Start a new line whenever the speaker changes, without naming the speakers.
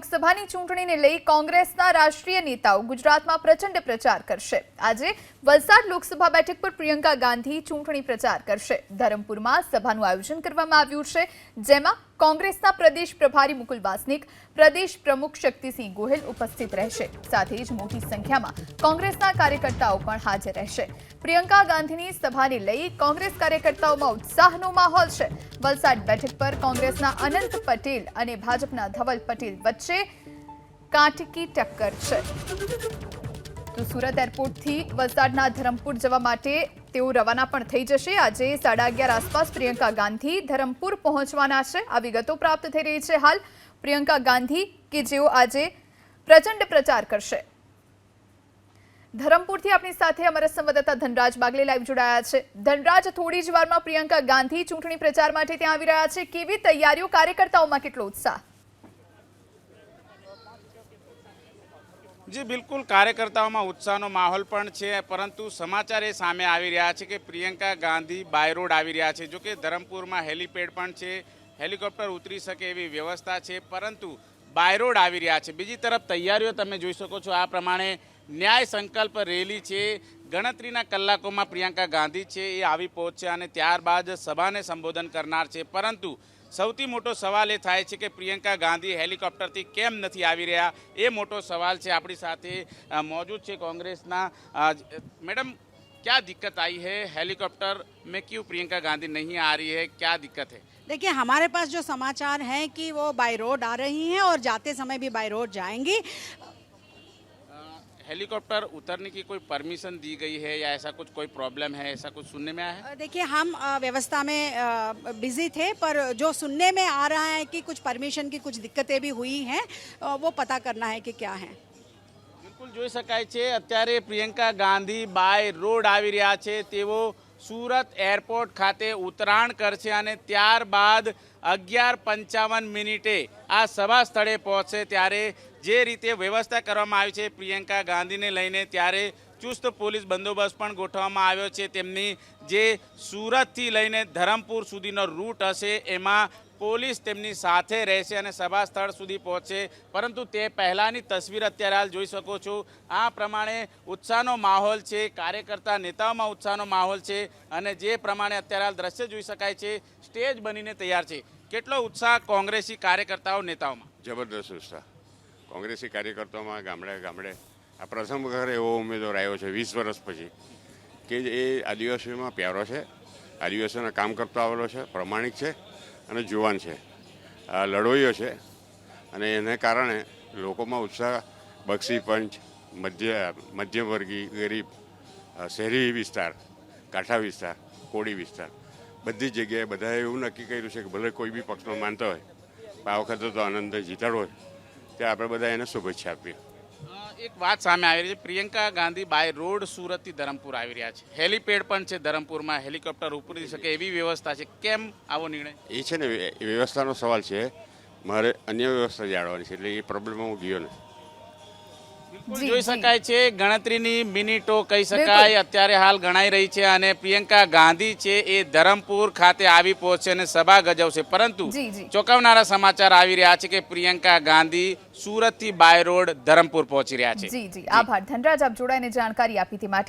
લોકસભાની ચૂંટણીને લઈ કોંગ્રેસના રાષ્ટ્રીય નેતાઓ ગુજરાતમાં પ્રચંડ પ્રચાર કરશે. આજે વલસાડ લોકસભા બેઠક પર પ્રિયંકા ગાંધી ચૂંટણી પ્રચાર કરશે. ધરમપુરમાં સભાનું આયોજન કરવામાં આવ્યું છે, જેમાં કોંગ્રેસના પ્રદેશ પ્રભારી મુકુલ વાસનિક, પ્રદેશ પ્રમુખ શક્તિસિંહ ગોહિલ ઉપસ્થિત રહેશે. સાથે જ મોટી સંખ્યામાં કોંગ્રેસના કાર્યકર્તાઓ પણ હાજર રહેશે. પ્રિયંકા ગાંધીની સભાને લઈ કોંગ્રેસ કાર્યકર્તાઓમાં ઉત્સાહનો માહોલ છે. વલસાડ બેઠક પર કોંગ્રેસના અનંત પટેલ અને ભાજપના ધવલ પટેલ વચ્ચે કાંટકી ટક્કર છે. તો સુરત એરપોર્ટથી વલસાડના ધરમપુર જવા માટે તેઓ રવાના પણ થઈ જશે. આજે સાડા અગિયાર આસપાસ પ્રિયંકા ગાંધી ધરમપુર પહોંચવાના છે. આ વિગતો પ્રાપ્ત થઈ રહી છે હાલ. પ્રિયંકા ગાંધી કે જેઓ આજે પ્રચંડ પ્રચાર કરશે. ધરમપુરથી આપણી સાથે અમારા સંવાદદાતા ધનરાજ બાગલે લાઈવ જોડાયા છે. ધનરાજ, થોડી જ વારમાં પ્રિયંકા ગાંધી ચૂંટણી પ્રચાર માટે ત્યાં આવી રહ્યા છે. કેવી તૈયારીઓ કાર્યકર્તાઓમાં કેટલો ઉત્સાહ?
જી, બિલકુલ, કાર્યકર્તાઓમાં ઉત્સાહનો માહોલ પણ છે, પરંતુ સમાચાર એ સામે આવી રહ્યા છે કે પ્રિયંકા ગાંધી બાય રોડ આવી રહ્યા છે. જોકે ધરમપુરમાં હેલીપેડ પણ છે, હેલિકોપ્ટર ઉતરી શકે એવી વ્યવસ્થા છે, પરંતુ બાય રોડ આવી રહ્યા છે. બીજી તરફ તૈયારીઓ તમે જોઈ શકો છો. આ પ્રમાણે ન્યાય સંકલ્પ રેલી છે ગણતરીના કલાકોમાં પ્રિયંકા ગાંધી છે એ આવી પહોંચશે અને ત્યારબાદ સભાને સંબોધન કરનાર છે પરંતુ સૌથી મોટો સવાલ એ થાય છે કે પ્રિયંકા ગાંધી હેલિકોપ્ટરથી કેમ નથી આવી રહ્યા એ મોટો સવાલ છે આપણી સાથે અ, મોજૂદ છે કોંગ્રેસના અ, જ- મેડમ क्या दिक्कत आई है हेलीकॉप्टर में क्यों प्रियंका गांधी नहीं आ रही है क्या दिक्कत है
देखिए हमारे पास जो समाचार हैं कि वो बाय रोड आ रही हैं और जाते समय भी बाय रोड जाएंगी
अ, हेलीकॉप्टर उतरने की कोई परमिशन दी गई है या ऐसा कुछ कोई प्रॉब्लम है ऐसा कुछ सुनने में आया है
अ, देखिए हम अ, व्यवस्था में बिजी थे पर जो सुनने में आ रहा है कि कुछ परमिशन की कुछ दिक्कतें भी हुई हैं अ, वो पता करना है कि क्या है
બિલકુલ જોઈ શકાય છે અત્યારે પ્રિયંકા ગાંધી બાય રોડ આવી રહ્યા છે તેઓ સુરત એરપોર્ટ ખાતે ઉતરાણ કરશે અને ત્યારબાદ અગિયાર પંચાવન મિનિટે આ સભા સ્થળે પહોંચશે. ત્યારે જે રીતે વ્યવસ્થા કરવામાં આવી છે પ્રિયંકા ગાંધીને લઈને, ત્યારે ચુસ્ત પોલીસ બંદોબસ્ત પણ ગોઠવવામાં આવ્યો છે. તેમની જે સુરતથી લઈને ધરમપુર સુધીનો રૂટ હશે, એમાં પોલીસ તેમની સાથે રહેશે અને સભા સ્થળ સુધી પહોંચશે. પરંતુ તે પહેલાંની તસવીર અત્યારે હાલ જોઈ શકો છો. આ પ્રમાણે ઉત્સાહનો માહોલ છે, કાર્યકર્તા નેતાઓમાં ઉત્સાહનો માહોલ છે અને જે પ્રમાણે અત્યારે હાલ દ્રશ્ય જોઈ શકાય છે, સ્ટેજ બનીને તૈયાર છે. કેટલો ઉત્સાહ કોંગ્રેસી કાર્યકર્તાઓ નેતાઓમાં?
જબરદસ્ત ઉત્સાહ. કોંગ્રેસી કાર્યકર્તાઓમાં ગામડે ગામડે આ પ્રથમ વખત એવો ઉમેદવાર આવ્યો છે વીસ વર્ષ પછી કે એ આદિવાસીઓમાં પ્યારો છે, આદિવાસીઓના કામ કરતો આવેલો છે, પ્રમાણિક છે અને જુવાન છે. આ લડોઈયો છે અને એને કારણે લોકોમાં ઉત્સાહ, બક્ષી પંચ, મધ્ય, મધ્યવર્ગી, ગરીબ શહેરી વિસ્તાર, કાંઠા વિસ્તાર કોડી વિસ્તાર. બધી જગ્યાએ બધાએ એવું નક્કી કર્યું છે કે ભલે કોઈ બી પક્ષમાં માનતા હોય, આ વખતે તો આનંદ જીતાડવો હોય ત્યાં આપણે બધા એને શુભેચ્છા આપીએ.
એક વાત સામે આવી રહી છે. પ્રિયંકા ગાંધી બાય રોડ સુરતથી ધરમપુર આવી રહ્યા છે. હેલીપેડ પણ છે ધરમપુરમાં. હેલિકોપ્ટર ઉપરી શકે એવી વ્યવસ્થા છે. કેમ આવો નિર્ણય?
એ છે ને વ્યવસ્થાનો સવાલ છે. મારે અન્ય વ્યવસ્થા જાળવવાની છે, એટલે એ પ્રોબ્લેમમાં હું ગયો નથી.
જોઈ શકાય છે ગણતરીની મિનિટો કહી શકાય. અત્યારે હાલ ગણાઈ રહી છે અને પ્રિયંકા ગાંધી છે એ ધરમપુર ખાતે આવી પહોંચશે અને સભા ગજવશે. પરંતુ. ચોંકાવનારા સમાચાર આવી રહ્યા છે કે પ્રિયંકા ગાંધી સુરતથી બાય રોડ ધરમપુર પહોંચી રહ્યા છે.
જી જી. આભાર. ધનરાજ આપ જોડાઈને જાણકારી આપી માટે